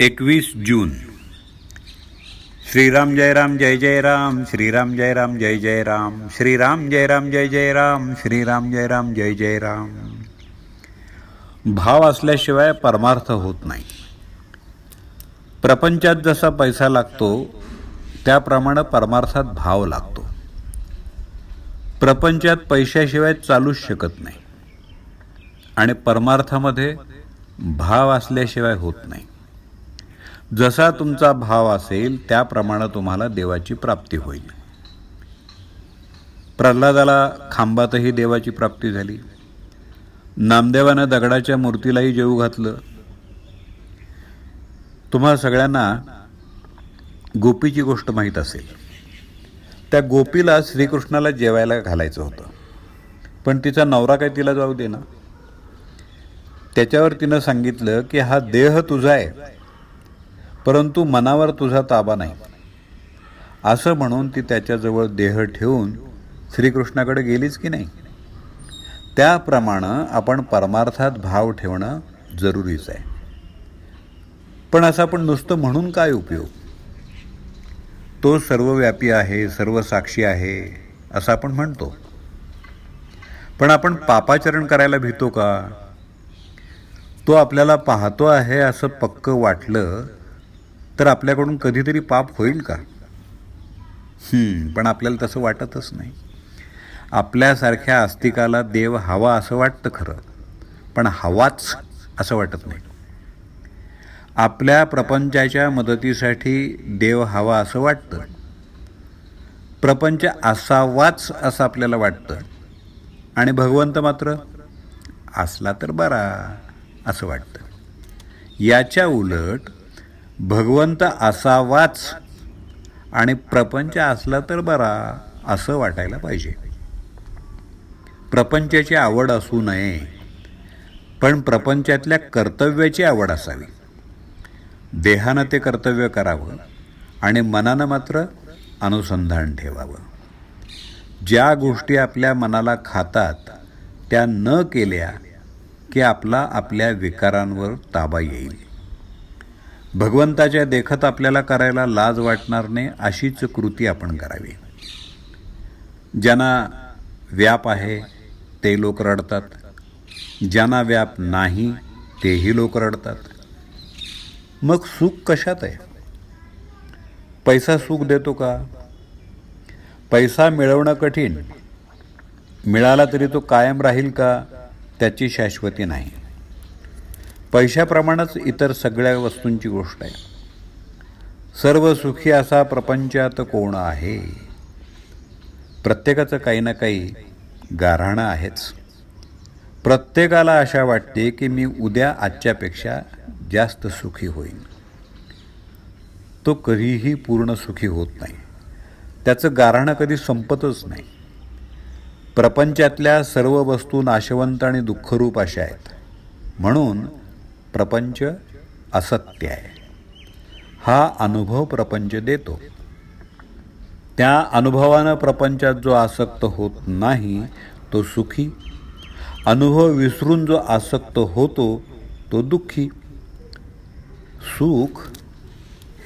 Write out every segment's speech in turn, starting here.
एकवीस जून. श्रीराम जय राम जय जय राम श्रीराम जय राम जय जय राम श्रीराम जय राम जय जय राम श्रीराम जय राम जय जय राम. भाव असल्याशिवाय परमार्थ होत नाही. प्रपंचात जसा पैसा लागतो त्याप्रमाणे परमार्थात भाव लागतो. प्रपंचात पैशाशिवाय चालूच शकत नाही. आणि परमार्थामध्ये भाव असल्याशिवाय होत नाही. जसा तुमचा भाव असेल त्याप्रमाणे तुम्हाला देवाची प्राप्ती होईल. प्रल्हादाला खांबातही देवाची प्राप्ती झाली. नामदेवानं दगडाच्या मूर्तीलाही जेऊ घातलं. तुम्हा सगळ्यांना गोपीची गोष्ट माहीत असेल. त्या गोपीला श्रीकृष्णाला जेवायला घालायचं होतं. पण तिचा नवरा काय तिला जाऊ दे ना त्याच्यावर तिनं सांगितलं की हा देह तुझा आहे. परंतु मनावर तुझा ताबा नाही. असं म्हणून ती त्याच्याजवळ देह ठेवून श्रीकृष्णाकडे गेलीच की नाही? त्याप्रमाणे आपण परमार्थात भाव ठेवणं जरुरीच आहे. पण असं आपण नुसतं म्हणून काय उपयोग? तो सर्वव्यापी आहे सर्व साक्षी आहे असं आपण म्हणतो. पण आपण पापाचरण करायला भीतो का? तो आपल्याला पाहतो आहे असं पक्क वाटलं तर आपल्याकडून कधीतरी पाप होईल का? पण आपल्याला तसं वाटतच नाही. आपल्यासारख्या आस्तिकाला देव हवा असं वाटतं खरं पण हवाच असं वाटत नाही. आपल्या प्रपंचाच्या मदतीसाठी देव हवा असं वाटतं. प्रपंच असावाच असं आपल्याला वाटतं. आणि भगवंत मात्र असला तर बरा असं वाटतं. याच्या उलट भगवंत असावाच आणि प्रपंच असला तर बरा असं वाटायला पाहिजे. प्रपंचाची आवड असू नये पण प्रपंचातल्या कर्तव्याची आवड असावी. देहानं ते कर्तव्य करावं आणि मनानं मात्र अनुसंधान ठेवावं. ज्या गोष्टी आपल्या मनाला खातात त्या न केल्या की आपला आपल्या विकारांवर ताबा येईल. भगवंताच्या देखत आपल्याला करायला लाज वाटणार नाही अशीच कृती आपण करावी. ज्यांना व्याप आहे ते लोक रडतात. ज्यांना व्याप नाही तेही लोक रडतात. मग सुख कशात आहे? पैसा सुख देतो का? पैसा मिळवणं कठीण. मिळाला तरी तो कायम राहील का? त्याची शाश्वती नाही. पैशाप्रमाणेच इतर सगळ्या वस्तूंची गोष्ट आहे. सर्व सुखी असा प्रपंचात कोण आहे? प्रत्येकाचं काही ना काही गाऱ्हाणं आहेच. प्रत्येकाला आशा वाटते की मी उद्या आजच्यापेक्षा जास्त सुखी होईन. तो कधीही पूर्ण सुखी होत नाही. त्याचं गाऱ्हाणं कधी संपतच नाही. प्रपंचातल्या सर्व वस्तू नाशवंत आणि दुःखरूप अशा आहेत. म्हणून प्रपंच असत्य आहे. हा अनुभव प्रपंच देतो. त्या अनुभवानं प्रपंचात जो आसक्त होत नाही तो सुखी. अनुभव विसरून जो आसक्त होतो तो दुःखी. सुख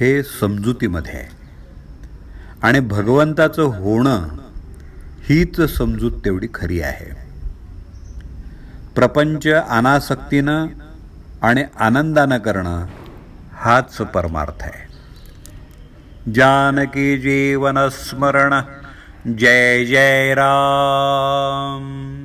हे समजुतीमध्ये आहे. आणि भगवंताचं होणं हीच समजूत तेवढी खरी आहे. प्रपंच अनासक्तीनं आणि आनंदानं करणं हाच परमार्थ आहे. जानकी जीवन स्मरण जय जय राम.